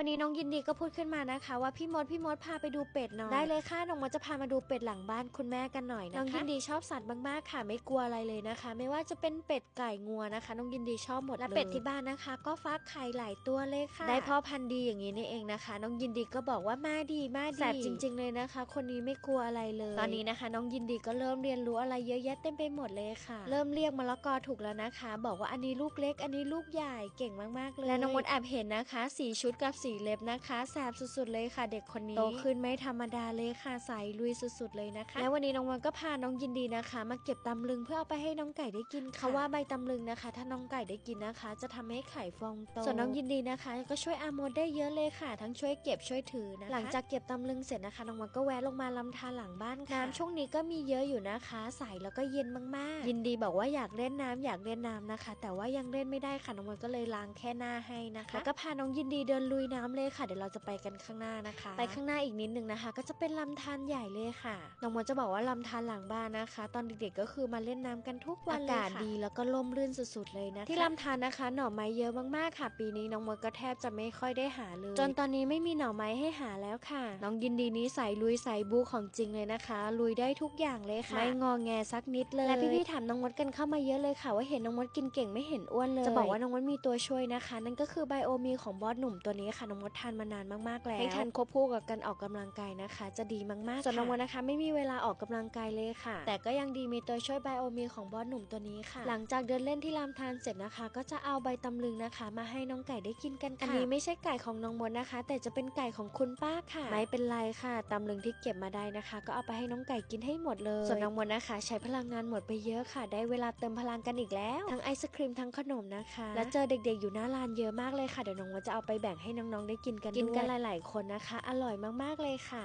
วันนี้น้องยินดีก็พูดขึ้นมานะคะ ว่าพี่มดพี่มดพาไปดูเป็ดหน่อยได้เลยค่ะน้องมดจะพามาดูเป็ดหลังบ้านคุณแม่กันหน่อยนะคะน้องยินดีชอบสัตว์มากๆค่ะ ไม่กลัวอะไรเลยนะคะ ไม่ว่าจะเป็นเป็ดไก่งัวนะคะ น้องยินดีชอบหมดและเป็ดที่บ้านนะคะ ก็ฟักไข่หลายตัวเลยค่ะ ได้พ่อพันธุ์ดีอย่างนี้นี่เองนะคะ น้องยินดีก็บอกว่ามาดีมาดีแสบจริง ๆ เลยนะคะ คนนี้ไม่กลัวอะไรเลย ตอนนี้นะคะ น้องยินดีก็เริ่มเรียนรู้อะไรเยอะแยะเต็มไปหมดเลยค่ะ เริ่มเรียกมะละกอถูกแล้วนะคะ บอกว่าอันนี้ลูกเล็ก อันนี้ลูกใหญ่เก่งมากๆเลยและน้องมดแอบเห็นนะคะสีชุดกับสีเล็บนะคะแสบสุดๆเลยค่ะ เด็กคนนี้โตขึ้นไม่ธรรมดาเลยค่ะใสลุยสุดๆเลยนะคะ และวันนี้น้องมดก็พาน้องยินดีนะคะ มาเก็บตำลึงเพื่อเอาไปให้น้องไก่ได้กินค่ะเขาว่าใบตำลึงนะคะ ถ้าน้องไก่ได้กินนะคะ จะทำให้ไข่ฟองโตส่วนน้องยินดีนะคะ ก็ช่วยอามดได้เยอะเลยค่ะ ทั้งช่วยเก็บช่วยถือนะคะหลังจากเก็บตำลึงเสร็จนะคะน้องมดก็แวะลงมาลำธารหลังบ้านค่ะน้ำช่วงนี้ก็มีเยอะอยู่นะคะใสแล้วก็เย็นมากๆ ยินดีบอกว่าอยากเล่นน้ำอยากเล่นน้ำนะคะ แต่ว่ายังเล่นไม่ได้ค่ะน้องมดก็เลยล้างแค่หน้าให้นะคะแล้วก็พาน้องยินดีเดินลุยน้ำเลยค่ะ เดี๋ยวเราจะไปกันข้างหน้านะคะ ไปข้างหน้าอีกนิดนึงนะคะ ก็จะเป็นลำธารใหญ่เลยค่ะน้องมดจะบอกว่าลำธารหลังบ้านนะคะ ตอนเด็กๆก็คือมาเล่นน้ำกันทุกวันเลยค่ะอากาศดีแล้วก็ร่มรื่นสุดๆเลยนะคะที่ลำธารนะคะ หน่อไม้เยอะมากๆค่ะ ปีนี้น้องมดก็แทบจะไม่ค่อยได้หาเลย จนตอนนี้ไม่มีหน่อไม้ให้หาแล้วค่ะ น้องยินดีนี้ใส่ลุยใส่บูของจริงเลยนะคะ ลุยได้ทุกอย่างเลยค่ะ ไม่งอแงสักนิดเลยและพี่ๆถามน้องมดกันเข้ามาเยอะเลยค่ะ ว่าเห็นน้องมดกินเก่งไม่เห็นอ้วนเลย จะบอกว่าน้องมดมีตัวช่วยนะคะ นั่นก็คือไบโอมีของบอสหนุ่มตัวนี้ค่ะน้องมดทานมานานมากๆแล้วให้ทานควบคู่กับการออกกำลังกายนะคะ จะดีมากๆส่วนน้องมดนะคะไม่มีเวลาออกกำลังกายเลยค่ะ แต่ก็ยังดีมีตัวช่วยไบโอมีของบอสหนุ่มตัวนี้ค่ะ หลังจากเดินเล่นที่ลำธารเสร็จนะคะ ก็จะเอาใบตำลึงนะคะ มาให้น้องไก่ได้กินกันค่ะอันนี้ไม่ใช่ไก่ของน้องมดนะคะ แต่จะเป็นไก่ของคุณป้าค่ะ ไม่เป็นไรค่ะตำลึงที่เก็บมาได้นะคะ ก็เอาไปให้น้องไก่กินให้หมดเลย ส่วนน้องมดนะคะ ใช้พลังงานหมดไปเยอะค่ะ ได้เวลาเติมพลังกันอีกแล้ว ทั้งไอศครีมทั้งขนมนะคะ และเจอเด็กๆอยู่หน้าร้านเยอะมากเลยค่ะเดี๋ยวน้องมดจะเอาไปแบ่งให้น้องๆได้กินกันกินกันหลาย ๆ คนนะคะ อร่อยมากๆเลยค่ะ